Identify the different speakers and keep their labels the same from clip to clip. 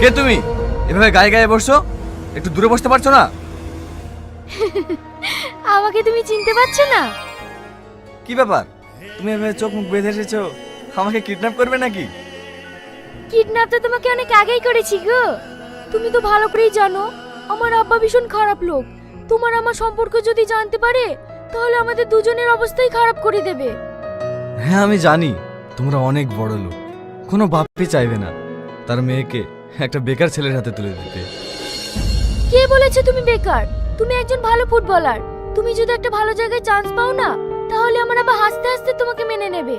Speaker 1: কে তুমি? এভাবে গায়ে গায়ে বসছো? একটু দূরে বসতে পারছ না?
Speaker 2: আমাকে তুমি চিনতে পারছ না?
Speaker 1: কি ব্যাপার? তুমি এভাবে চোখ মুখ বেঁধে এসেছ? আমাকে কিডন্যাপ করবে নাকি?
Speaker 2: কিডন্যাপ তো তোমাকে অনেক আগেই করেছি গো। তুমি তো ভালো করেই জানো আমার আব্বা ভীষণ খারাপ লোক। তোমার আমার সম্পর্ক যদি জানতে পারে তাহলে আমাদের দুজনের অবস্থাই খারাপ করে দেবে।
Speaker 1: হ্যাঁ আমি জানি তোমরা অনেক বড় লোক কোনো বাপই চাইবে না। তার মেয়েকে একটা বেকার ছেলের হাতে তুলে দিতে।
Speaker 2: কে বলেছে তুমি বেকার? তুমি একজন ভালো ফুটবলার। তুমি যদি একটা ভালো জায়গায় চান্স পাও না তাহলে আমার আবার হাসতে হাসতে তোমাকে মেনে নেবে।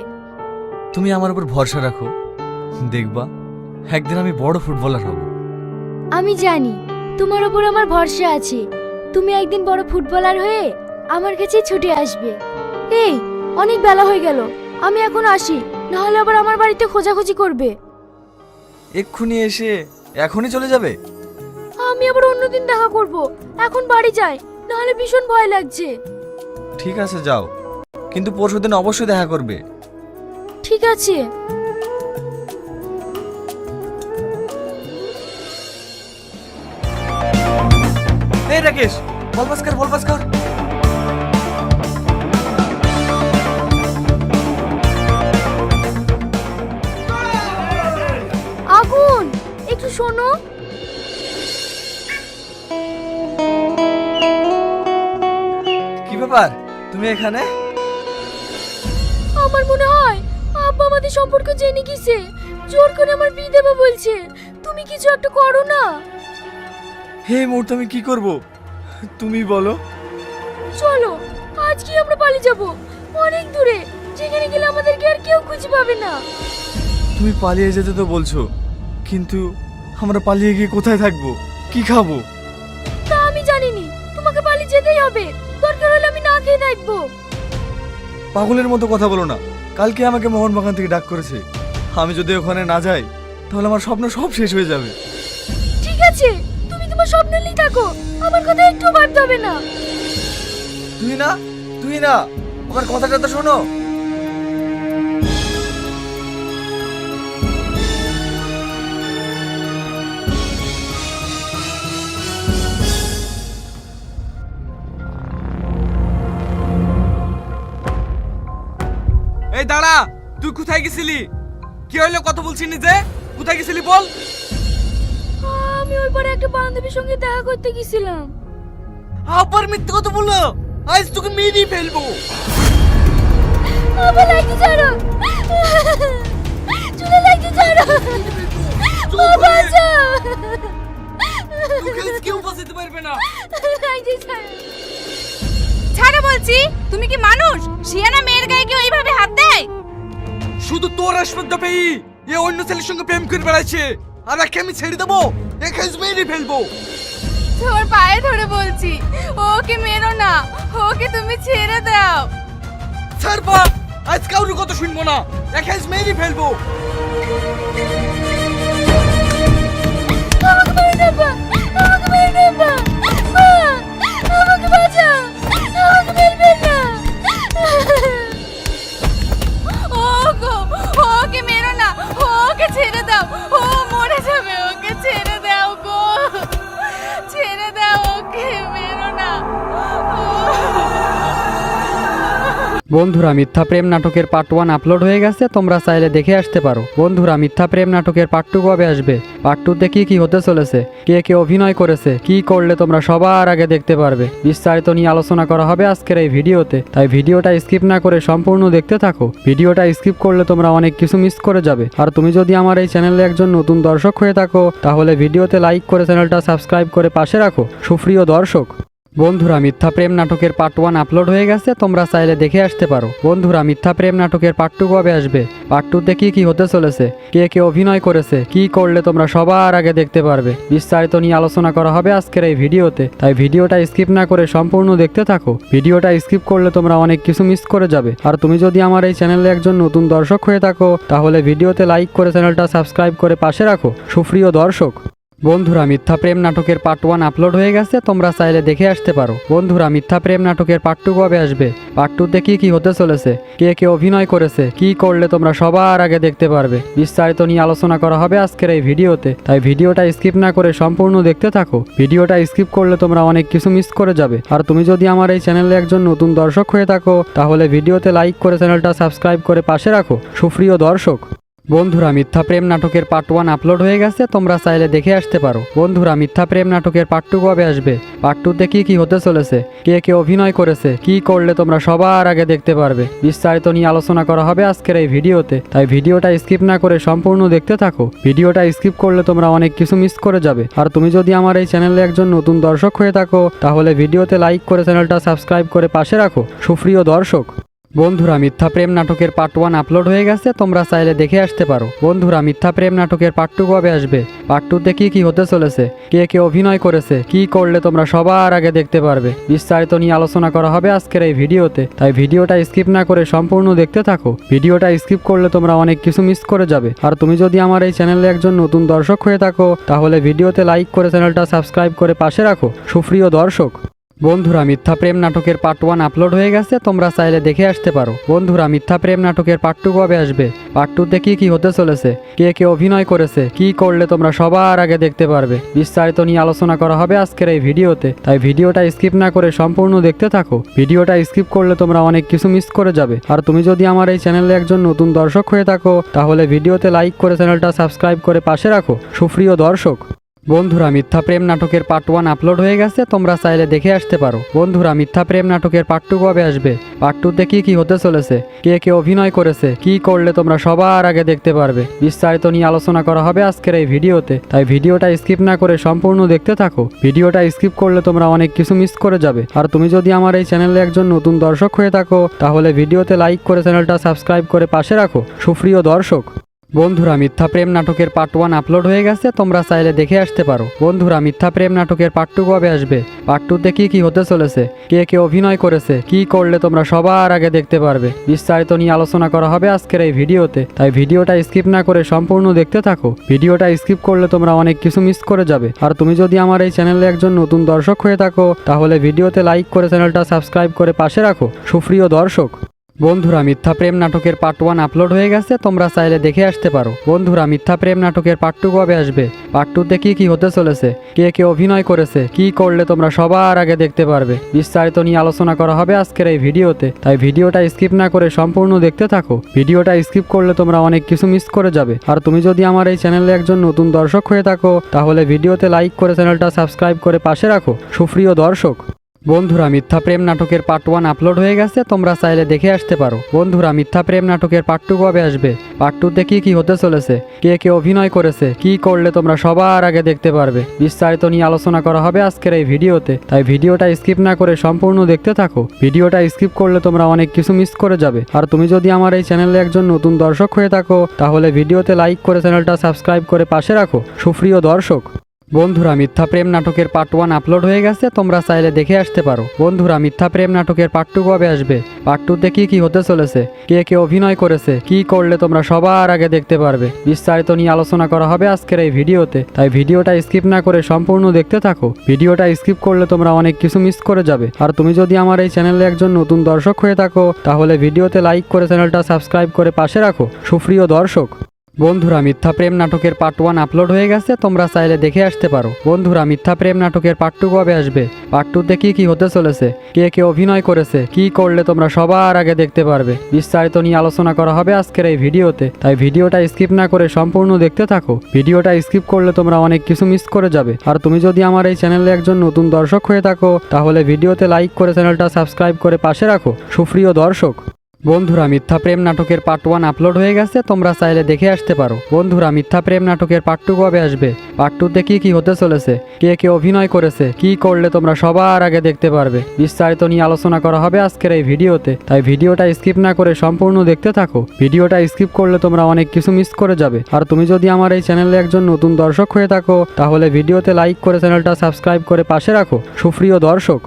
Speaker 1: তুমি আমার উপর ভরসা রাখো। দেখবা একদিন আমি বড় ফুটবলার হব।
Speaker 2: আমি জানি তোমার উপর আমার ভরসা আছে। তুমি একদিন বড় ফুটবলার হয়ে আমার কাছে ছুটে আসবে। এই অনেক বেলা হয়ে গেল। আমি এখন আসি নাহলে আবার আমার বাড়িতে খোঁজাখুঁজি করবে।
Speaker 1: এক্ষুনি এসে এখনই চলে যাবে?
Speaker 2: আমি আবার অন্যদিন দেখা করব। এখন বাড়ি যাই নাহলে ভীষণ ভয় লাগছে।
Speaker 1: ঠিক আছে যাও। কিন্তু পরশুদিন অবশ্যই দেখা করবে।
Speaker 2: ঠিক আছে।
Speaker 1: এই রাকেশ বল পাস কর বল পাস কর
Speaker 2: শোনো।
Speaker 1: কি ব্যাপার? তুমি এখানে?
Speaker 2: আমার মনে হয় আব্বা আমাদের সম্পর্ক জেনে গেছে। জোর করে আমার বিয়ে দেবে বলছে। তুমি কিছু একটা করো না।
Speaker 1: হে মুহূর্তে আমি কি করব? তুমি বলো।
Speaker 2: চলো আজকে আমরা পালিয়ে যাব। অনেক দূরে যেখানে গেলে আমাদেরকে আর কেউ খুঁজে পাবে না।
Speaker 1: তুমি পালিয়ে যেতে তো বলছো কিন্তু আমরা পালিয়ে গিয়ে কোথায় থাকব? কি খাব?
Speaker 2: তা আমি জানিনি। তোমাকে পালিয়ে যেতেই হবে। দরকার হলে আমি না খেয়ে থাকব।
Speaker 1: পাগলের মতো কথা বলো না। কালকে আমাকে মোহনবাগান থেকে ডাক করেছে। আমি যদি ওখানে না যাই তাহলে আমার স্বপ্ন সব শেষ হয়ে যাবে।
Speaker 2: ঠিক আছে। তুমি তোমার স্বপ্ন নিয়ে থাকো। আমার কথা একটু ভাবতে হবে না।
Speaker 1: তুই না তুই না। আমার কথাটা তো শোনো।
Speaker 3: এই দাঁড়া তুই কোথায় গেছিলি? কি হইল কথা বলছিস যে? কোথায় গেছিলি বল?
Speaker 2: আমি ওই পারে একটা বান্ধবীর সঙ্গে দেখা করতে গেছিলাম।
Speaker 3: আবার মিথ্যে কথা বলল? আজ তোকে মেরেই ফেলব।
Speaker 2: আবার লাগি ছাড়ো। চলে লাগি ছাড়ো। বাবা যাও।
Speaker 3: তোকে কেউ বাঁচাতে পারবে না।
Speaker 2: লাগি ছাড়ো।
Speaker 4: ছাড়ো বলছি তুমি কি মানুষ? শিয়ানা মেয়ের গায়ে কেউ এইভাবে হাত দেয়?
Speaker 3: শুধু তোর আসপদ্দা পেয়ে এ অন্য ছেলের সঙ্গে প্রেম করে বেড়াচ্ছে। আর একে আমি ছেড়ে দেবো একে আজ ফেলব।
Speaker 4: তোর পায়ে ধরে বলছি ওকে মেরো না ওকে তুমি ছেড়ে দাও।
Speaker 3: পা আজ কারোর কথা শুনব না একে আজ ফেলব।
Speaker 2: আমাকে মেরে দেবা আমাকে মেরে দেবা।
Speaker 4: ছেড়ে দাও। ও মরে যাবে ওকে ছেড়ে দাও গো। ছেড়ে দাও ওকে মেরো না।
Speaker 5: বন্ধুরা, মিথ্যা প্রেম নাটকের পার্ট ওয়ান আপলোড হয়ে গেছে, তোমরা চাইলে দেখে আসতে পারো। বন্ধুরা, মিথ্যা প্রেম নাটকের পার্ট টু কবে আসবে? পার্ট টুতে কি কি হতে চলেছে? কে কে অভিনয় করেছে? কি করলে তোমরা সবার আগে দেখতে পারবে? বিস্তারিত নিয়ে আলোচনা করা হবে আজকের এই ভিডিওতে। তাই ভিডিওটা স্কিপ না করে সম্পূর্ণ দেখতে থাকো। ভিডিওটা স্কিপ করলে তোমরা অনেক কিছু মিস করে যাবে। আর তুমি যদি আমার এই চ্যানেলে একজন নতুন দর্শক হয়ে থাকো, তাহলে ভিডিওতে লাইক করে চ্যানেলটা সাবস্ক্রাইব করে পাশে রাখো। সুপ্রিয় দর্শক বন্ধুরা, মিথ্যা প্রেম নাটকের পার্ট ওয়ান আপলোড হয়ে গেছে, তোমরা চাইলে দেখে আসতে পারো। বন্ধুরা, মিথ্যা প্রেম নাটকের পার্ট টু কবে আসবে? পার্ট টুতে কি কি হতে চলেছে? কে কে অভিনয় করেছে? কি করলে তোমরা সবার আগে দেখতে পারবে? বিস্তারিত নিয়ে আলোচনা করা হবে আজকের এই ভিডিওতে। তাই ভিডিওটা স্কিপ না করে সম্পূর্ণ দেখতে থাকো। ভিডিওটা স্কিপ করলে তোমরা অনেক কিছু মিস করে যাবে। আর তুমি যদি আমার এই চ্যানেলে একজন নতুন দর্শক হয়ে থাকো, তাহলে ভিডিওতে লাইক করে চ্যানেলটা সাবস্ক্রাইব করে পাশে রাখো। সুপ্রিয় দর্শক বন্ধুরা, মিথ্যা প্রেম নাটকের পার্ট ওয়ান আপলোড হয়ে গেছে, তোমরা চাইলে দেখে আসতে পারো। বন্ধুরা, মিথ্যা প্রেম নাটকের পার্ট টু কবে আসবে? পার্ট টুতে কি কি হতে চলেছে? কে কে অভিনয় করেছে? কি করলে তোমরা সবার আগে দেখতে পারবে? বিস্তারিত নিয়ে আলোচনা করা হবে আজকের এই ভিডিওতে। তাই ভিডিওটা স্কিপ না করে সম্পূর্ণ দেখতে থাকো। ভিডিওটা স্কিপ করলে তোমরা অনেক কিছু মিস করে যাবে। আর তুমি যদি আমার এই চ্যানেলে একজন নতুন দর্শক হয়ে থাকো, তাহলে ভিডিওতে লাইক করে চ্যানেলটা সাবস্ক্রাইব করে পাশে রাখো। সুপ্রিয় দর্শক বন্ধুরা, মিথ্যা প্রেম নাটকের পার্ট ওয়ান আপলোড হয়ে গেছে, তোমরা চাইলে দেখে আসতে পারো। বন্ধুরা, মিথ্যা প্রেম নাটকের পার্ট টু কবে আসবে? পার্ট টুতে কী কী হতে চলেছে? কে কে অভিনয় করেছে? কি করলে তোমরা সবার আগে দেখতে পারবে? বিস্তারিত নিয়ে আলোচনা করা হবে আজকের এই ভিডিওতে। তাই ভিডিওটা স্কিপ না করে সম্পূর্ণ দেখতে থাকো। ভিডিওটা স্কিপ করলে তোমরা অনেক কিছু মিস করে যাবে। আর তুমি যদি আমার এই চ্যানেলে একজন নতুন দর্শক হয়ে থাকো, তাহলে ভিডিওতে লাইক করে চ্যানেলটা সাবস্ক্রাইব করে পাশে রাখো। সুপ্রিয় দর্শক বন্ধুরা, মিথ্যা প্রেম নাটকের পার্ট ওয়ান আপলোড হয়ে গেছে, তোমরা চাইলে দেখে আসতে পারো। বন্ধুরা, মিথ্যা প্রেম নাটকের পার্ট টু কবে আসবে? পার্ট টুতে কি কি হতে চলেছে? কে কে অভিনয় করেছে? কি করলে তোমরা সবার আগে দেখতে পারবে? বিস্তারিত নিয়ে আলোচনা করা হবে আজকের এই ভিডিওতে। তাই ভিডিওটা স্কিপ না করে সম্পূর্ণ দেখতে থাকো। ভিডিওটা স্কিপ করলে তোমরা অনেক কিছু মিস করে যাবে। আর তুমি যদি আমার এই চ্যানেলে একজন নতুন দর্শক হয়ে থাকো, তাহলে ভিডিওতে লাইক করে চ্যানেলটা সাবস্ক্রাইব করে পাশে রাখো। সুপ্রিয় দর্শক বন্ধুরা, মিথ্যা প্রেম নাটকের পার্ট ওয়ান আপলোড হয়ে গেছে, তোমরা চাইলে দেখে আসতে পারো। বন্ধুরা, মিথ্যা প্রেম নাটকের পার্ট টু কবে আসবে? পার্ট টুতে কী কী হতে চলেছে? কে কে অভিনয় করেছে? কি করলে তোমরা সবার আগে দেখতে পারবে? বিস্তারিত নিয়ে আলোচনা করা হবে আজকের এই ভিডিওতে। তাই ভিডিওটা স্কিপ না করে সম্পূর্ণ দেখতে থাকো। ভিডিওটা স্কিপ করলে তোমরা অনেক কিছু মিস করে যাবে। আর তুমি যদি আমার এই চ্যানেলে একজন নতুন দর্শক হয়ে থাকো, তাহলে ভিডিওতে লাইক করে চ্যানেলটা সাবস্ক্রাইব করে পাশে রাখো। সুপ্রিয় দর্শক বন্ধুরা, মিথ্যা প্রেম নাটকের পার্ট ওয়ান আপলোড হয়ে গেছে, তোমরা চাইলে দেখে আসতে পারো। বন্ধুরা, মিথ্যা প্রেম নাটকের পার্ট টু কবে আসবে? পার্ট টুতে কি কি হতে চলেছে? কে কে অভিনয় করেছে? কি করলে তোমরা সবার আগে দেখতে পারবে? বিস্তারিত নিয়ে আলোচনা করা হবে আজকের এই ভিডিওতে। তাই ভিডিওটা স্কিপ না করে সম্পূর্ণ দেখতে থাকো। ভিডিওটা স্কিপ করলে তোমরা অনেক কিছু মিস করে যাবে। আর তুমি যদি আমার এই চ্যানেলে একজন নতুন দর্শক হয়ে থাকো, তাহলে ভিডিওতে লাইক করে চ্যানেলটা সাবস্ক্রাইব করে পাশে রাখো। সুপ্রিয় দর্শক! বন্ধুরা, মিথ্যা প্রেম নাটকের পার্ট ওয়ান আপলোড হয়ে গেছে, তোমরা চাইলে দেখে আসতে পারো। বন্ধুরা, মিথ্যা প্রেম নাটকের পার্ট টু কবে আসবে? পার্ট টুতে কি কি হতে চলেছে? কে কে অভিনয় করেছে? কি করলে তোমরা সবার আগে দেখতে পারবে? বিস্তারিত নিয়ে আলোচনা করা হবে আজকের এই ভিডিওতে। তাই ভিডিওটা স্কিপ না করে সম্পূর্ণ দেখতে থাকো। ভিডিওটা স্কিপ করলে তোমরা অনেক কিছু মিস করে যাবে। আর তুমি যদি আমার এই চ্যানেলে একজন নতুন দর্শক হয়ে থাকো, তাহলে ভিডিওতে লাইক করে চ্যানেলটা সাবস্ক্রাইব করে পাশে রাখো। সুপ্রিয় দর্শক বন্ধুরা, মিথ্যা প্রেম নাটকের পার্ট ওয়ান আপলোড হয়ে গেছে, তোমরা চাইলে দেখে আসতে পারো। বন্ধুরা, মিথ্যা প্রেম নাটকের পার্ট টু কবে আসবে? পার্ট টুতে কি কি হতে চলেছে? কে কে অভিনয় করেছে? কি করলে তোমরা সবার আগে দেখতে পারবে? বিস্তারিত নিয়ে আলোচনা করা হবে আজকের এই ভিডিওতে। তাই ভিডিওটা স্কিপ না করে সম্পূর্ণ দেখতে থাকো। ভিডিওটা স্কিপ করলে তোমরা অনেক কিছু মিস করে যাবে। আর তুমি যদি আমার এই চ্যানেলে একজন নতুন দর্শক হয়ে থাকো, তাহলে ভিডিওতে লাইক করে চ্যানেলটা সাবস্ক্রাইব করে পাশে রাখো। সুপ্রিয় দর্শক বন্ধুরা, মিথ্যা প্রেম নাটকের পার্ট ওয়ান আপলোড হয়ে গেছে, তোমরা চাইলে দেখে আসতে পারো। বন্ধুরা, মিথ্যা প্রেম নাটকের পার্ট টু কবে আসবে? পার্ট টুতে কি কি হতে চলেছে? কে কে অভিনয় করেছে? কি করলে তোমরা সবার আগে দেখতে পারবে? বিস্তারিত নিয়ে আলোচনা করা হবে আজকের এই ভিডিওতে। তাই ভিডিওটা স্কিপ না করে সম্পূর্ণ দেখতে থাকো। ভিডিওটা স্কিপ করলে তোমরা অনেক কিছু মিস করে যাবে। আর তুমি যদি আমার এই চ্যানেলে একজন নতুন দর্শক হয়ে থাকো, তাহলে ভিডিওতে লাইক করে চ্যানেলটা সাবস্ক্রাইব করে পাশে রাখো। সুপ্রিয় দর্শক! বন্ধুরা, মিথ্যা প্রেম নাটকের পার্ট ওয়ান আপলোড হয়ে গেছে, তোমরা চাইলে দেখে আসতে পারো। বন্ধুরা, মিথ্যা প্রেম নাটকের পার্ট টু কবে আসবে? পার্ট টুতে কি কি হতে চলেছে? কে কে অভিনয় করেছে? কি করলে তোমরা সবার আগে দেখতে পারবে? বিস্তারিত নিয়ে আলোচনা করা হবে আজকের এই ভিডিওতে। তাই ভিডিওটা স্কিপ না করে সম্পূর্ণ দেখতে থাকো। ভিডিওটা স্কিপ করলে তোমরা অনেক কিছু মিস করে যাবে। আর তুমি যদি আমার এই চ্যানেলে একজন নতুন দর্শক হয়ে থাকো, তাহলে ভিডিওতে লাইক করে চ্যানেলটা সাবস্ক্রাইব করে পাশে রাখো। সুপ্রিয় দর্শক বন্ধুরা, মিথ্যা প্রেম নাটকের পার্ট ওয়ান আপলোড হয়ে গেছে, তোমরা চাইলে দেখে আসতে পারো। বন্ধুরা, মিথ্যা প্রেম নাটকের পার্ট টু কবে আসবে? পার্ট টুতে কি কি হতে চলেছে? কে কে অভিনয় করেছে? কি করলে তোমরা সবার আগে দেখতে পারবে? বিস্তারিত নিয়ে আলোচনা করা হবে আজকের এই ভিডিওতে। তাই ভিডিওটা স্কিপ না করে সম্পূর্ণ দেখতে থাকো। ভিডিওটা স্কিপ করলে তোমরা অনেক কিছু মিস করে যাবে। আর তুমি যদি আমার এই চ্যানেলে একজন নতুন দর্শক হয়ে থাকো, তাহলে ভিডিওতে লাইক করে চ্যানেলটা সাবস্ক্রাইব করে পাশে রাখো। সুপ্রিয় দর্শক! বন্ধুরা, মিথ্যা প্রেম নাটকের পার্ট ওয়ান আপলোড হয়ে গেছে, তোমরা চাইলে দেখে আসতে পারো। বন্ধুরা, মিথ্যা প্রেম নাটকের পার্ট টু কবে আসবে? পার্ট টুতে কি কি হতে চলেছে? কে কে অভিনয় করেছে? কি করলে তোমরা সবার আগে দেখতে পারবে? বিস্তারিত নিয়ে আলোচনা করা হবে আজকের এই ভিডিওতে। তাই ভিডিওটা স্কিপ না করে সম্পূর্ণ দেখতে থাকো। ভিডিওটা স্কিপ করলে তোমরা অনেক কিছু মিস করে যাবে। আর তুমি যদি আমার এই চ্যানেলে একজন নতুন দর্শক হয়ে থাকো, তাহলে ভিডিওতে লাইক করে চ্যানেলটা সাবস্ক্রাইব করে পাশে রাখো। সুপ্রিয় দর্শক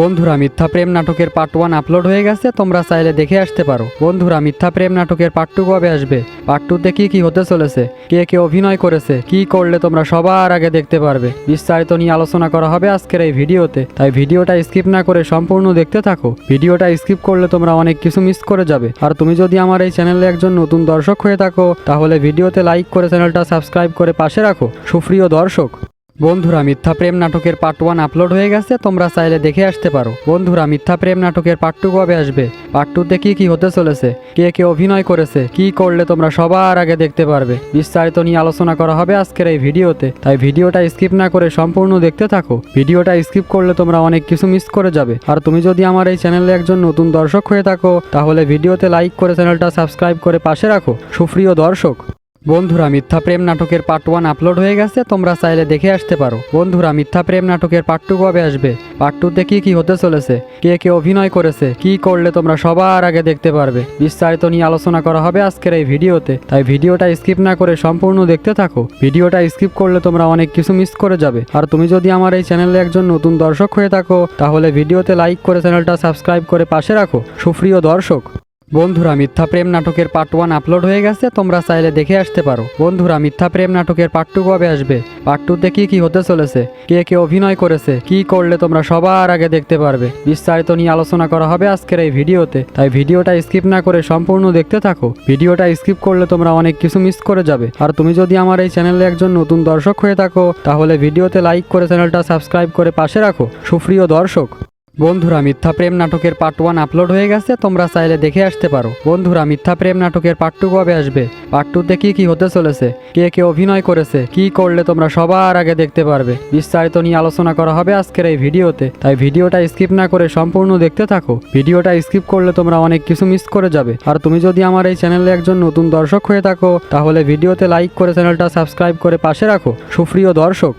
Speaker 5: বন্ধুরা, মিথ্যা প্রেম নাটকের পার্ট ওয়ান আপলোড হয়ে গেছে, তোমরা চাইলে দেখে আসতে পারো। বন্ধুরা, মিথ্যা প্রেম নাটকের পার্ট টু কবে আসবে? পার্ট টুতে কী কী হতে চলেছে? কে কে অভিনয় করেছে? কি করলে তোমরা সবার আগে দেখতে পারবে? বিস্তারিত নিয়ে আলোচনা করা হবে আজকের এই ভিডিওতে। তাই ভিডিওটা স্কিপ না করে সম্পূর্ণ দেখতে থাকো। ভিডিওটা স্কিপ করলে তোমরা অনেক কিছু মিস করে যাবে। আর তুমি যদি আমার এই চ্যানেলে একজন নতুন দর্শক হয়ে থাকো, তাহলে ভিডিওতে লাইক করে চ্যানেলটা সাবস্ক্রাইব করে পাশে রাখো। সুপ্রিয় দর্শক বন্ধুরা, মিথ্যা প্রেম নাটকের পার্ট ওয়ান আপলোড হয়ে গেছে, তোমরা চাইলে দেখে আসতে পারো। বন্ধুরা, মিথ্যা প্রেম নাটকের পার্ট টু কবে আসবে? পার্ট টুতে কি কি হতে চলেছে? কে কে অভিনয় করেছে? কি করলে তোমরা সবার আগে দেখতে পারবে? বিস্তারিত নিয়ে আলোচনা করা হবে আজকের এই ভিডিওতে। তাই ভিডিওটা স্কিপ না করে সম্পূর্ণ দেখতে থাকো। ভিডিওটা স্কিপ করলে তোমরা অনেক কিছু মিস করে যাবে। আর তুমি যদি আমার এই চ্যানেলে একজন নতুন দর্শক হয়ে থাকো, তাহলে ভিডিওতে লাইক করে চ্যানেলটা সাবস্ক্রাইব করে পাশে রাখো। সুপ্রিয় দর্শক! বন্ধুরা, মিথ্যা প্রেম নাটকের পার্ট ওয়ান আপলোড হয়ে গেছে, তোমরা চাইলে দেখে আসতে পারো। বন্ধুরা, মিথ্যা প্রেম নাটকের পার্ট টু কবে আসবে? পার্ট টুতে কি কি হতে চলেছে? কে কে অভিনয় করেছে? কি করলে তোমরা সবার আগে দেখতে পারবে? বিস্তারিত নিয়ে আলোচনা করা হবে আজকের এই ভিডিওতে। তাই ভিডিওটা স্কিপ না করে সম্পূর্ণ দেখতে থাকো। ভিডিওটা স্কিপ করলে তোমরা অনেক কিছু মিস করে যাবে। আর তুমি যদি আমার এই চ্যানেলে একজন নতুন দর্শক হয়ে থাকো, তাহলে ভিডিওতে লাইক করে চ্যানেলটা সাবস্ক্রাইব করে পাশে রাখো। সুপ্রিয় দর্শক বন্ধুরা, মিথ্যা প্রেম নাটকের পার্ট ওয়ান আপলোড হয়ে গেছে, তোমরা চাইলে দেখে আসতে পারো। বন্ধুরা, মিথ্যা প্রেম নাটকের পার্ট টু কবে আসবে? পার্ট টুতে কি কি হতে চলেছে? কে কে অভিনয় করেছে? কি করলে তোমরা সবার আগে দেখতে পারবে? বিস্তারিত নিয়ে আলোচনা করা হবে আজকের এই ভিডিওতে। তাই ভিডিওটা স্কিপ না করে সম্পূর্ণ দেখতে থাকো। ভিডিওটা স্কিপ করলে তোমরা অনেক কিছু মিস করে যাবে। আর তুমি যদি আমার এই চ্যানেলে একজন নতুন দর্শক হয়ে থাকো, তাহলে ভিডিওতে লাইক করে চ্যানেলটা সাবস্ক্রাইব করে পাশে রাখো। সুপ্রিয় দর্শক বন্ধুরা, মিথ্যা প্রেম নাটকের পার্ট ওয়ান আপলোড হয়ে গেছে, তোমরা চাইলে দেখে আসতে পারো। বন্ধুরা, মিথ্যা প্রেম নাটকের পার্ট টু কবে আসবে? পার্ট টুতে কি কি হতে চলেছে? কে কে অভিনয় করেছে? কি করলে তোমরা সবার আগে দেখতে পারবে? বিস্তারিত নিয়ে আলোচনা করা হবে আজকের এই ভিডিওতে। তাই ভিডিওটা স্কিপ না করে সম্পূর্ণ দেখতে থাকো। ভিডিওটা স্কিপ করলে তোমরা অনেক কিছু মিস করে যাবে। আর তুমি যদি আমার এই চ্যানেলে একজন নতুন দর্শক হয়ে থাকো, তাহলে ভিডিওতে লাইক করে চ্যানেলটা সাবস্ক্রাইব করে পাশে রাখো। সুপ্রিয় দর্শক!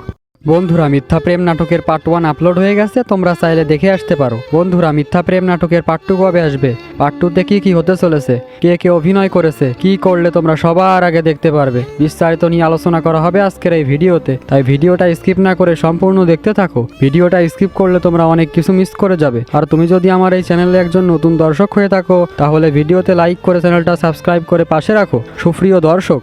Speaker 5: বন্ধুরা, মিথ্যা প্রেম নাটকের পার্ট ওয়ান আপলোড হয়ে গেছে, তোমরা চাইলে দেখে আসতে পারো। বন্ধুরা, মিথ্যা প্রেম নাটকের পার্ট টু কবে আসবে? পার্ট টুতে কী কী হতে চলেছে? কে কে অভিনয় করেছে? কি করলে তোমরা সবার আগে দেখতে পারবে? বিস্তারিত নিয়ে আলোচনা করা হবে আজকের এই ভিডিওতে। তাই ভিডিওটা স্কিপ না করে সম্পূর্ণ দেখতে থাকো। ভিডিওটা স্কিপ করলে তোমরা অনেক কিছু মিস করে যাবে। আর তুমি যদি আমার এই চ্যানেলে একজন নতুন দর্শক হয়ে থাকো, তাহলে ভিডিওতে লাইক করে চ্যানেলটা সাবস্ক্রাইব করে পাশে রাখো। সুপ্রিয় দর্শক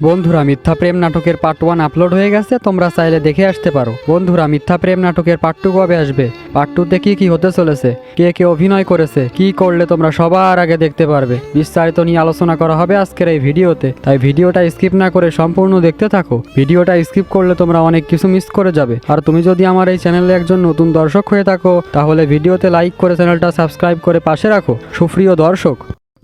Speaker 5: বন্ধুরা, মিথ্যা প্রেম নাটকের পার্ট ওয়ান আপলোড হয়ে গেছে, তোমরা চাইলে দেখে আসতে পারো। বন্ধুরা, মিথ্যা প্রেম নাটকের পার্ট টু কবে আসবে? পার্ট টুতে কি কি হতে চলেছে? কে কে অভিনয় করেছে? কি করলে তোমরা সবার আগে দেখতে পারবে? বিস্তারিত নিয়ে আলোচনা করা হবে আজকের এই ভিডিওতে। তাই ভিডিওটা স্কিপ না করে সম্পূর্ণ দেখতে থাকো। ভিডিওটা স্কিপ করলে তোমরা অনেক কিছু মিস করে যাবে। আর তুমি যদি আমার এই চ্যানেলে একজন নতুন দর্শক হয়ে থাকো, তাহলে ভিডিওতে লাইক করে চ্যানেলটা সাবস্ক্রাইব করে পাশে রাখো। সুপ্রিয় দর্শক!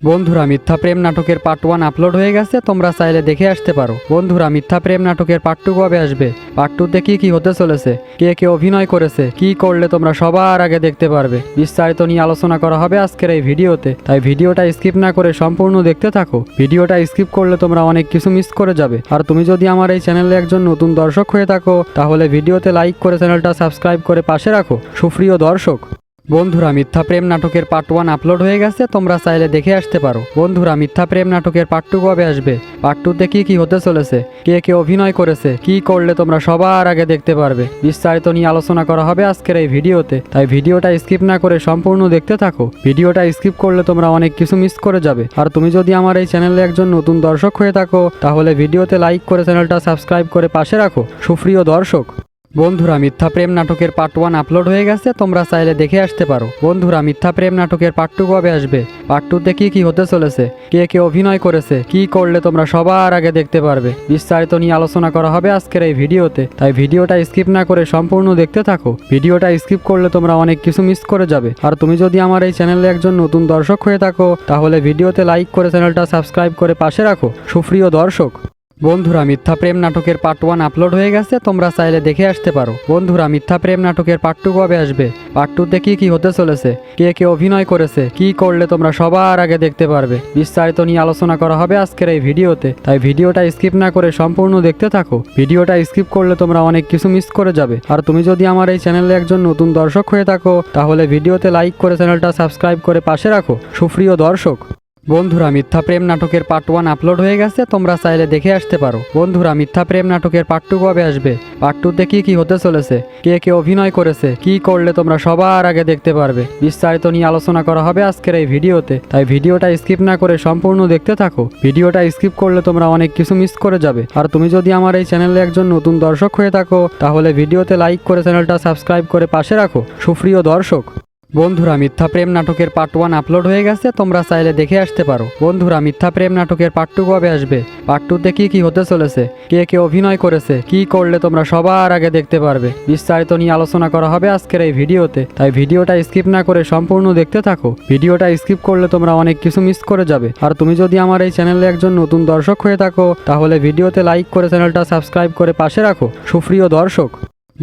Speaker 5: বন্ধুরা, মিথ্যা প্রেম নাটকের পার্ট ওয়ান আপলোড হয়ে গেছে, তোমরা চাইলে দেখে আসতে পারো। বন্ধুরা, মিথ্যা প্রেম নাটকের পার্ট টু কবে আসবে? পার্ট টুতে কি কি হতে চলেছে? কে কে অভিনয় করেছে? কি করলে তোমরা সবার আগে দেখতে পারবে? বিস্তারিত নিয়ে আলোচনা করা হবে আজকের এই ভিডিওতে। তাই ভিডিওটা স্কিপ না করে সম্পূর্ণ দেখতে থাকো। ভিডিওটা স্কিপ করলে তোমরা অনেক কিছু মিস করে যাবে। আর তুমি যদি আমার এই চ্যানেলে একজন নতুন দর্শক হয়ে থাকো, তাহলে ভিডিওতে লাইক করে চ্যানেলটা সাবস্ক্রাইব করে পাশে রাখো। সুপ্রিয় দর্শক বন্ধুরা, মিথ্যা প্রেম নাটকের পার্ট ওয়ান আপলোড হয়ে গেছে, তোমরা চাইলে দেখে আসতে পারো। বন্ধুরা, মিথ্যা প্রেম নাটকের পার্ট টু কবে আসবে? পার্ট টুতে কি কি হতে চলেছে? কে কে অভিনয় করেছে? কি করলে তোমরা সবার আগে দেখতে পারবে? বিস্তারিত নিয়ে আলোচনা করা হবে আজকের এই ভিডিওতে। তাই ভিডিওটা স্কিপ না করে সম্পূর্ণ দেখতে থাকো। ভিডিওটা স্কিপ করলে তোমরা অনেক কিছু মিস করে যাবে। আর তুমি যদি আমার এই চ্যানেলে একজন নতুন দর্শক হয়ে থাকো, তাহলে ভিডিওতে লাইক করে চ্যানেলটা সাবস্ক্রাইব করে পাশে রাখো। সুপ্রিয় দর্শক বন্ধুরা, মিথ্যা প্রেম নাটকের পার্ট ওয়ান আপলোড হয়ে গেছে, তোমরা চাইলে দেখে আসতে পারো। বন্ধুরা, মিথ্যা প্রেম নাটকের পার্ট টু কবে আসবে? পার্ট টুতে কি কি হতে চলেছে? কে কে অভিনয় করেছে? কি করলে তোমরা সবার আগে দেখতে পারবে? বিস্তারিত নিয়ে আলোচনা করা হবে আজকের এই ভিডিওতে। তাই ভিডিওটা স্কিপ না করে সম্পূর্ণ দেখতে থাকো। ভিডিওটা স্কিপ করলে তোমরা অনেক কিছু মিস করে যাবে। আর তুমি যদি আমার এই চ্যানেলে একজন নতুন দর্শক হয়ে থাকো, তাহলে ভিডিওতে লাইক করে চ্যানেলটা সাবস্ক্রাইব করে পাশে রাখো। সুপ্রিয় দর্শক! বন্ধুরা, মিথ্যা প্রেম নাটকের পার্ট ওয়ান আপলোড হয়ে গেছে, তোমরা চাইলে দেখে আসতে পারো। বন্ধুরা, মিথ্যা প্রেম নাটকের পার্ট টু কবে আসবে? পার্ট টুতে কী কী হতে চলেছে? কে কে অভিনয় করেছে? কি করলে তোমরা সবার আগে দেখতে পারবে? বিস্তারিত নিয়ে আলোচনা করা হবে আজকের এই ভিডিওতে। তাই ভিডিওটা স্কিপ না করে সম্পূর্ণ দেখতে থাকো। ভিডিওটা স্কিপ করলে তোমরা অনেক কিছু মিস করে যাবে। আর তুমি যদি আমার এই চ্যানেলে একজন নতুন দর্শক হয়ে থাকো, তাহলে ভিডিওতে লাইক করে চ্যানেলটা সাবস্ক্রাইব করে পাশে রাখো। সুপ্রিয় দর্শক বন্ধুরা, মিথ্যা প্রেম নাটকের পার্ট ওয়ান আপলোড হয়ে গেছে, তোমরা চাইলে দেখে আসতে পারো। বন্ধুরা, মিথ্যা প্রেম নাটকের পার্ট টু কবে আসবে? পার্ট টুতে কি কি হতে চলেছে? কে কে অভিনয় করেছে? কি করলে তোমরা সবার আগে দেখতে পারবে? বিস্তারিত নিয়ে আলোচনা করা হবে আজকের এই ভিডিওতে। তাই ভিডিওটা স্কিপ না করে সম্পূর্ণ দেখতে থাকো। ভিডিওটা স্কিপ করলে তোমরা অনেক কিছু মিস করে যাবে। আর তুমি যদি আমার এই চ্যানেলে একজন নতুন দর্শক হয়ে থাকো, তাহলে ভিডিওতে লাইক করে চ্যানেলটা সাবস্ক্রাইব করে পাশে রাখো। সুপ্রিয় দর্শক! বন্ধুরা, মিথ্যা প্রেম নাটকের পার্ট ওয়ান আপলোড হয়ে গেছে, তোমরা চাইলে দেখে আসতে পারো। বন্ধুরা, মিথ্যা প্রেম নাটকের পার্ট টু কবে আসবে? পার্ট টুতে কি কি হতে চলেছে? কে কে অভিনয় করেছে? কি করলে তোমরা সবার আগে দেখতে পারবে? বিস্তারিত নিয়ে আলোচনা করা হবে আজকের এই ভিডিওতে। তাই ভিডিওটা স্কিপ না করে সম্পূর্ণ দেখতে থাকো। ভিডিওটা স্কিপ করলে তোমরা অনেক কিছু মিস করে যাবে। আর তুমি যদি আমার এই চ্যানেলে একজন নতুন দর্শক হয়ে থাকো, তাহলে ভিডিওতে লাইক করে চ্যানেলটা সাবস্ক্রাইব করে পাশে রাখো। সুপ্রিয় দর্শক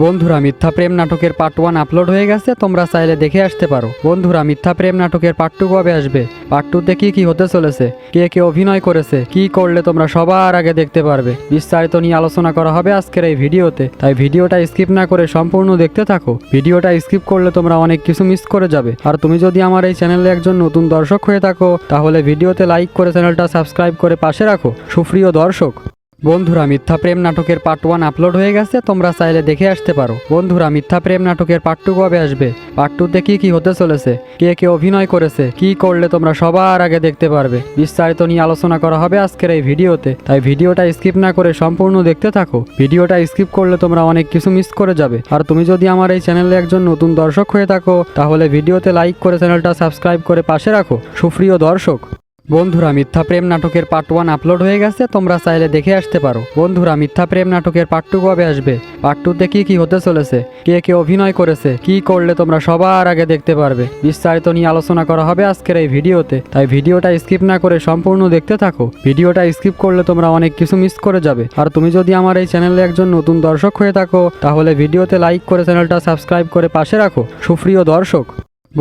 Speaker 5: বন্ধুরা, মিথ্যা প্রেম নাটকের পার্ট ওয়ান আপলোড হয়ে গেছে, তোমরা চাইলে দেখে আসতে পারো। বন্ধুরা, মিথ্যা প্রেম নাটকের পার্ট টু কবে আসবে? পার্ট টুতে কি কি হতে চলেছে? কে কে অভিনয় করেছে? কি করলে তোমরা সবার আগে দেখতে পারবে? বিস্তারিত নিয়ে আলোচনা করা হবে আজকের এই ভিডিওতে। তাই ভিডিওটা স্কিপ না করে সম্পূর্ণ দেখতে থাকো। ভিডিওটা স্কিপ করলে তোমরা অনেক কিছু মিস করে যাবে। আর তুমি যদি আমার এই চ্যানেলে একজন নতুন দর্শক হয়ে থাকো, তাহলে ভিডিওতে লাইক করে চ্যানেলটা সাবস্ক্রাইব করে পাশে রাখো। সুপ্রিয় দর্শক বন্ধুরা, মিথ্যা প্রেম নাটকের পার্ট ওয়ান আপলোড হয়ে গেছে, তোমরা চাইলে দেখে আসতে পারো। বন্ধুরা, মিথ্যা প্রেম নাটকের পার্ট টু কবে আসবে? পার্ট টুতে কি কি হতে চলেছে? কে কে অভিনয় করেছে? কি করলে তোমরা সবার আগে দেখতে পারবে? বিস্তারিত নিয়ে আলোচনা করা হবে আজকের এই ভিডিওতে। তাই ভিডিওটা স্কিপ না করে সম্পূর্ণ দেখতে থাকো। ভিডিওটা স্কিপ করলে তোমরা অনেক কিছু মিস করে যাবে। আর তুমি যদি আমার এই চ্যানেলে একজন নতুন দর্শক হয়ে থাকো, তাহলে ভিডিওতে লাইক করে চ্যানেলটা সাবস্ক্রাইব করে পাশে রাখো। সুপ্রিয় দর্শক! বন্ধুরা, মিথ্যা প্রেম নাটকের পার্ট ওয়ান আপলোড হয়ে গেছে, তোমরা চাইলে দেখে আসতে পারো। বন্ধুরা, মিথ্যা প্রেম নাটকের পার্ট টু কবে আসবে? পার্ট টুতে কি কি হতে চলেছে? কে কে অভিনয় করেছে? কি করলে তোমরা সবার আগে দেখতে পারবে? বিস্তারিত নিয়ে আলোচনা করা হবে আজকের এই ভিডিওতে। তাই ভিডিওটা স্কিপ না করে সম্পূর্ণ দেখতে থাকো। ভিডিওটা স্কিপ করলে তোমরা অনেক কিছু মিস করে যাবে। আর তুমি যদি আমার এই চ্যানেলে একজন নতুন দর্শক হয়ে থাকো, তাহলে ভিডিওতে লাইক করে চ্যানেলটা সাবস্ক্রাইব করে পাশে রাখো। সুপ্রিয় দর্শক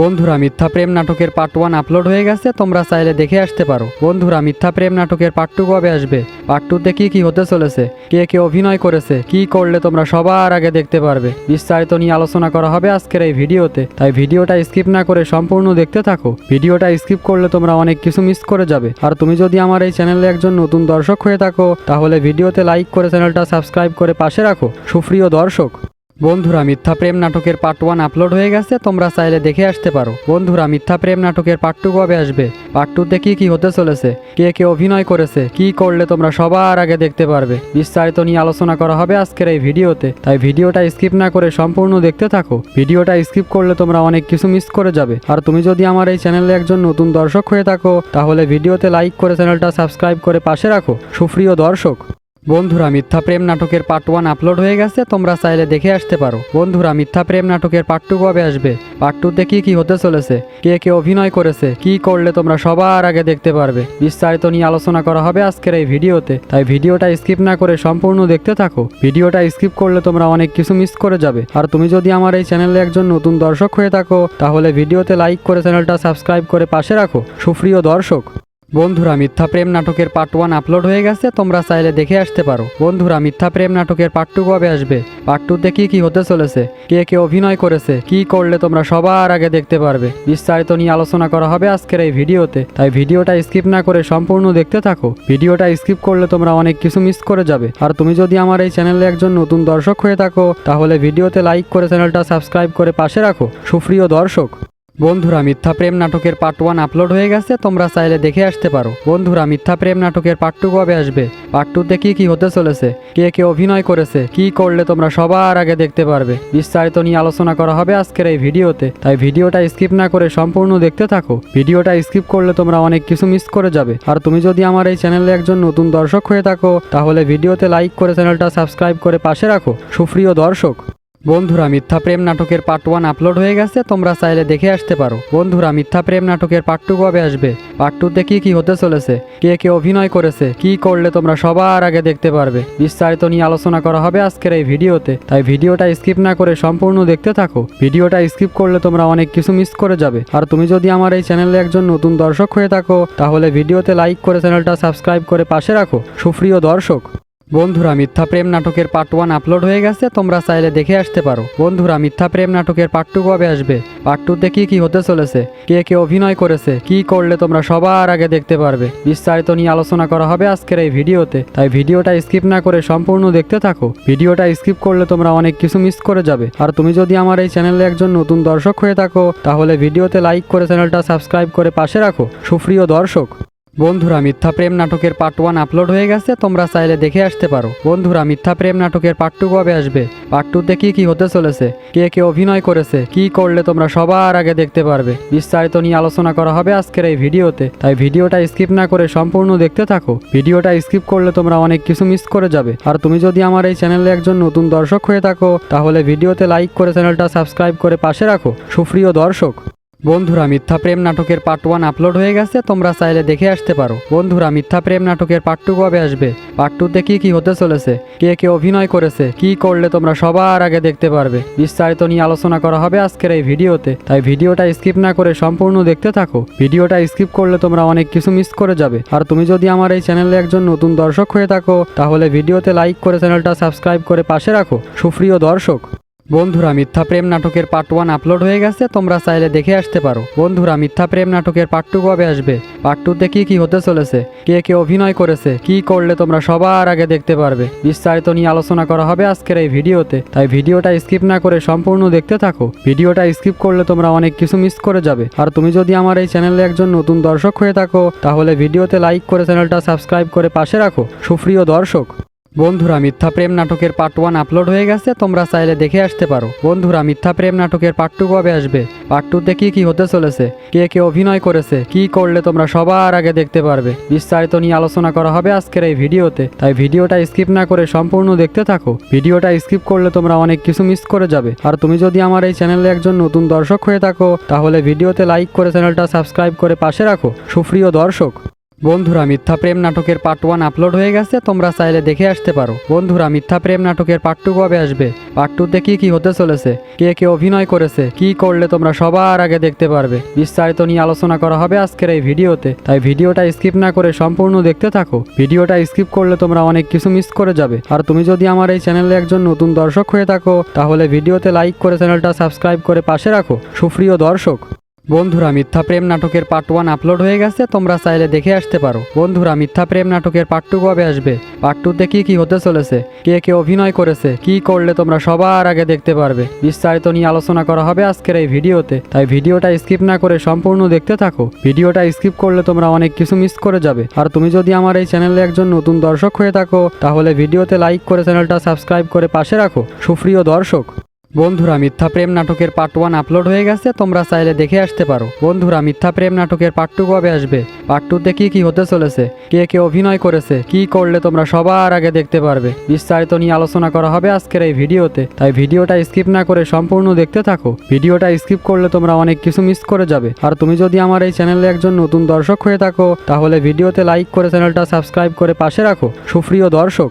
Speaker 5: বন্ধুরা, মিথ্যা প্রেম নাটকের পার্ট ওয়ান আপলোড হয়ে গেছে, তোমরা চাইলে দেখে আসতে পারো। বন্ধুরা, মিথ্যা প্রেম নাটকের পার্ট টু কবে আসবে? পার্ট টুতে কি কি হতে চলেছে? কে কে অভিনয় করেছে? কি করলে তোমরা সবার আগে দেখতে পারবে? বিস্তারিত নিয়ে আলোচনা করা হবে আজকের এই ভিডিওতে। তাই ভিডিওটা স্কিপ না করে সম্পূর্ণ দেখতে থাকো। ভিডিওটা স্কিপ করলে তোমরা অনেক কিছু মিস করে যাবে। আর তুমি যদি আমার এই চ্যানেলে একজন নতুন দর্শক হয়ে থাকো, তাহলে ভিডিওতে লাইক করে চ্যানেলটা সাবস্ক্রাইব করে পাশে রাখো। সুপ্রিয় দর্শক বন্ধুরা, মিথ্যা প্রেম নাটকের পার্ট ওয়ান আপলোড হয়ে গেছে, তোমরা চাইলে দেখে আসতে পারো। বন্ধুরা, মিথ্যা প্রেম নাটকের পার্ট টু কবে আসবে? পার্ট টুতে কি কি হতে চলেছে? কে কে অভিনয় করেছে? কি করলে তোমরা সবার আগে দেখতে পারবে? বিস্তারিত নিয়ে আলোচনা করা হবে আজকের এই ভিডিওতে। তাই ভিডিওটা স্কিপ না করে সম্পূর্ণ দেখতে থাকো। ভিডিওটা স্কিপ করলে তোমরা অনেক কিছু মিস করে যাবে। আর তুমি যদি আমার এই চ্যানেলে একজন নতুন দর্শক হয়ে থাকো, তাহলে ভিডিওতে লাইক করে চ্যানেলটা সাবস্ক্রাইব করে পাশে রাখো। সুপ্রিয় দর্শক বন্ধুরা, মিথ্যা প্রেম নাটকের পার্ট ওয়ান আপলোড হয়ে গেছে, তোমরা চাইলে দেখে আসতে পারো। বন্ধুরা, মিথ্যা প্রেম নাটকের পার্ট টু কবে আসবে? পার্ট টুতে কী কী হতে চলেছে? কে কে অভিনয় করেছে? কি করলে তোমরা সবার আগে দেখতে পারবে? বিস্তারিত নিয়ে আলোচনা করা হবে আজকের এই ভিডিওতে। তাই ভিডিওটা স্কিপ না করে সম্পূর্ণ দেখতে থাকো। ভিডিওটা স্কিপ করলে তোমরা অনেক কিছু মিস করে যাবে। আর তুমি যদি আমার এই চ্যানেলে একজন নতুন দর্শক হয়ে থাকো, তাহলে ভিডিওতে লাইক করে চ্যানেলটা সাবস্ক্রাইব করে পাশে রাখো। সুপ্রিয় দর্শক বন্ধুরা, মিথ্যা প্রেম নাটকের পার্ট ওয়ান আপলোড হয়ে গেছে, তোমরা চাইলে দেখে আসতে পারো। বন্ধুরা, মিথ্যা প্রেম নাটকের পার্ট টু কবে আসবে? পার্ট টুতে কি কি হতে চলেছে? কে কে অভিনয় করেছে? কি করলে তোমরা সবার আগে দেখতে পারবে? বিস্তারিত নিয়ে আলোচনা করা হবে আজকের এই ভিডিওতে। তাই ভিডিওটা স্কিপ না করে সম্পূর্ণ দেখতে থাকো। ভিডিওটা স্কিপ করলে তোমরা অনেক কিছু মিস করে যাবে। আর তুমি যদি আমার এই চ্যানেলে একজন নতুন দর্শক হয়ে থাকো, তাহলে ভিডিওতে লাইক করে চ্যানেলটা সাবস্ক্রাইব করে পাশে রাখো। সুপ্রিয় দর্শক! বন্ধুরা, মিথ্যা প্রেম নাটকের পার্ট ওয়ান আপলোড হয়ে গেছে, তোমরা চাইলে দেখে আসতে পারো। বন্ধুরা, মিথ্যা প্রেম নাটকের পার্ট টু কবে আসবে? পার্ট টুতে কি কি হতে চলেছে? কে কে অভিনয় করেছে? কি করলে তোমরা সবার আগে দেখতে পারবে? বিস্তারিত নিয়ে আলোচনা করা হবে আজকের এই ভিডিওতে। তাই ভিডিওটা স্কিপ না করে সম্পূর্ণ দেখতে থাকো। ভিডিওটা স্কিপ করলে তোমরা অনেক কিছু মিস করে যাবে। আর তুমি যদি আমার এই চ্যানেলে একজন নতুন দর্শক হয়ে থাকো, তাহলে ভিডিওতে লাইক করে চ্যানেলটা সাবস্ক্রাইব করে পাশে রাখো। সুপ্রিয় দর্শক বন্ধুরা, মিথ্যা প্রেম নাটকের পার্ট ওয়ান আপলোড হয়ে গেছে, তোমরা চাইলে দেখে আসতে পারো। বন্ধুরা, মিথ্যা প্রেম নাটকের পার্ট টু কবে আসবে? পার্ট টুতে কি কি হতে চলেছে? কে কে অভিনয় করেছে? কি করলে তোমরা সবার আগে দেখতে পারবে? বিস্তারিত নিয়ে আলোচনা করা হবে আজকের এই ভিডিওতে। তাই ভিডিওটা স্কিপ না করে সম্পূর্ণ দেখতে থাকো। ভিডিওটা স্কিপ করলে তোমরা অনেক কিছু মিস করে যাবে। আর তুমি যদি আমার এই চ্যানেলে একজন নতুন দর্শক হয়ে থাকো, তাহলে ভিডিওতে লাইক করে চ্যানেলটা সাবস্ক্রাইব করে পাশে রাখো। সুপ্রিয় দর্শক বন্ধুরা, মিথ্যা প্রেম নাটকের পার্ট ওয়ান আপলোড হয়ে গেছে, তোমরা চাইলে দেখে আসতে পারো। বন্ধুরা, মিথ্যা প্রেম নাটকের পার্ট টু কবে আসবে? পার্ট টুতে কি কি হতে চলেছে? কে কে অভিনয় করেছে? কি করলে তোমরা সবার আগে দেখতে পারবে? বিস্তারিত নিয়ে আলোচনা করা হবে আজকের এই ভিডিওতে। তাই ভিডিওটা স্কিপ না করে সম্পূর্ণ দেখতে থাকো। ভিডিওটা স্কিপ করলে তোমরা অনেক কিছু মিস করে যাবে। আর তুমি যদি আমার এই চ্যানেলে একজন নতুন দর্শক হয়ে থাকো, তাহলে ভিডিওতে লাইক করে চ্যানেলটা সাবস্ক্রাইব করে পাশে রাখো। সুপ্রিয় দর্শক! বন্ধুরা, মিথ্যা প্রেম নাটকের পার্ট ওয়ান আপলোড হয়ে গেছে, তোমরা চাইলে দেখে আসতে পারো। বন্ধুরা, মিথ্যা প্রেম নাটকের পার্ট টু কবে আসবে? পার্ট টুতে কি কি হতে চলেছে? কে কে অভিনয় করেছে? কি করলে তোমরা সবার আগে দেখতে পারবে? বিস্তারিত নিয়ে আলোচনা করা হবে আজকের এই ভিডিওতে। তাই ভিডিওটা স্কিপ না করে সম্পূর্ণ দেখতে থাকো। ভিডিওটা স্কিপ করলে তোমরা অনেক কিছু মিস করে যাবে। আর তুমি যদি আমার এই চ্যানেলে একজন নতুন দর্শক হয়ে থাকো, তাহলে ভিডিওতে লাইক করে চ্যানেলটা সাবস্ক্রাইব করে পাশে রাখো। সুপ্রিয় দর্শক বন্ধুরা, মিথ্যা প্রেম নাটকের পার্ট ওয়ান আপলোড হয়ে গেছে, তোমরা চাইলে দেখে আসতে পারো। বন্ধুরা, মিথ্যা প্রেম নাটকের পার্ট টু কবে আসবে? পার্ট টুতে কী কী হতে চলেছে? কে কে অভিনয় করেছে? কি করলে তোমরা সবার আগে দেখতে পারবে? বিস্তারিত নিয়ে আলোচনা করা হবে আজকের এই ভিডিওতে। তাই ভিডিওটা স্কিপ না করে সম্পূর্ণ দেখতে থাকো। ভিডিওটা স্কিপ করলে তোমরা অনেক কিছু মিস করে যাবে। আর তুমি যদি আমার এই চ্যানেলে একজন নতুন দর্শক হয়ে থাকো, তাহলে ভিডিওতে লাইক করে চ্যানেলটা সাবস্ক্রাইব করে পাশে রাখো। সুপ্রিয় দর্শক বন্ধুরা, মিথ্যা প্রেম নাটকের পার্ট ওয়ান আপলোড হয়ে গেছে, তোমরা চাইলে দেখে আসতে পারো। বন্ধুরা, মিথ্যা প্রেম নাটকের পার্ট টু কবে আসবে? পার্ট টুতে কি কি হতে চলেছে? কে কে অভিনয় করেছে? কি করলে তোমরা সবার আগে দেখতে পারবে? বিস্তারিত নিয়ে আলোচনা করা হবে আজকের এই ভিডিওতে। তাই ভিডিওটা স্কিপ না করে সম্পূর্ণ দেখতে থাকো। ভিডিওটা স্কিপ করলে তোমরা অনেক কিছু মিস করে যাবে। আর তুমি যদি আমার এই চ্যানেলে একজন নতুন দর্শক হয়ে থাকো, তাহলে ভিডিওতে লাইক করে চ্যানেলটা সাবস্ক্রাইব করে পাশে রাখো। সুপ্রিয় দর্শক বন্ধুরা, মিথ্যা প্রেম নাটকের পার্ট ওয়ান আপলোড হয়ে গেছে, তোমরা চাইলে দেখে আসতে পারো। বন্ধুরা, মিথ্যা প্রেম নাটকের পার্ট টু কবে আসবে? পার্ট টুতে কী কী হতে চলেছে? কে কে অভিনয় করেছে? কি করলে তোমরা সবার আগে দেখতে পারবে? বিস্তারিত নিয়ে আলোচনা করা হবে আজকের এই ভিডিওতে। তাই ভিডিওটা স্কিপ না করে সম্পূর্ণ দেখতে থাকো। ভিডিওটা স্কিপ করলে তোমরা অনেক কিছু মিস করে যাবে। আর তুমি যদি আমার এই চ্যানেলে একজন নতুন দর্শক হয়ে থাকো, তাহলে ভিডিওতে লাইক করে চ্যানেলটা সাবস্ক্রাইব করে পাশে রাখো। সুপ্রিয় দর্শক বন্ধুরা, মিথ্যা প্রেম নাটকের পার্ট ওয়ান আপলোড হয়ে গেছে, তোমরা চাইলে দেখে আসতে পারো। বন্ধুরা, মিথ্যা প্রেম নাটকের পার্ট টু কবে আসবে? পার্ট টুতে কি কি হতে চলেছে? কে কে অভিনয় করেছে? কি করলে তোমরা সবার আগে দেখতে পারবে? বিস্তারিত নিয়ে আলোচনা করা হবে আজকের এই ভিডিওতে। তাই ভিডিওটা স্কিপ না করে সম্পূর্ণ দেখতে থাকো। ভিডিওটা স্কিপ করলে তোমরা অনেক কিছু মিস করে যাবে। আর তুমি যদি আমার এই চ্যানেলে একজন নতুন দর্শক হয়ে থাকো, তাহলে ভিডিওতে লাইক করে চ্যানেলটা সাবস্ক্রাইব করে পাশে রাখো। সুপ্রিয় দর্শক! বন্ধুরা, মিথ্যা প্রেম নাটকের পার্ট ওয়ান আপলোড হয়ে গেছে, তোমরা চাইলে দেখে আসতে পারো। বন্ধুরা, মিথ্যা প্রেম নাটকের পার্ট টু কবে আসবে? পার্ট টুতে কি কি হতে চলেছে? কে কে অভিনয় করেছে? কি করলে তোমরা সবার আগে দেখতে পারবে? বিস্তারিত নিয়ে আলোচনা করা হবে আজকের এই ভিডিওতে। তাই ভিডিওটা স্কিপ না করে সম্পূর্ণ দেখতে থাকো। ভিডিওটা স্কিপ করলে তোমরা অনেক কিছু মিস করে যাবে। আর তুমি যদি আমার এই চ্যানেলে একজন নতুন দর্শক হয়ে থাকো, তাহলে ভিডিওতে লাইক করে চ্যানেলটা সাবস্ক্রাইব করে পাশে রাখো। সুপ্রিয় দর্শক বন্ধুরা, মিথ্যা প্রেম নাটকের পার্ট ওয়ান আপলোড হয়ে গেছে, তোমরা চাইলে দেখে আসতে পারো। বন্ধুরা, মিথ্যা প্রেম নাটকের পার্ট টু কবে আসবে? পার্ট টুতে কি কি হতে চলেছে? কে কে অভিনয় করেছে? কি করলে তোমরা সবার আগে দেখতে পারবে? বিস্তারিত নিয়ে আলোচনা করা হবে আজকের এই ভিডিওতে। তাই ভিডিওটা স্কিপ না করে সম্পূর্ণ দেখতে থাকো। ভিডিওটা স্কিপ করলে তোমরা অনেক কিছু মিস করে যাবে। আর তুমি যদি আমার এই চ্যানেলে একজন নতুন দর্শক হয়ে থাকো, তাহলে ভিডিওতে লাইক করে চ্যানেলটা সাবস্ক্রাইব করে পাশে রাখো। সুপ্রিয় দর্শক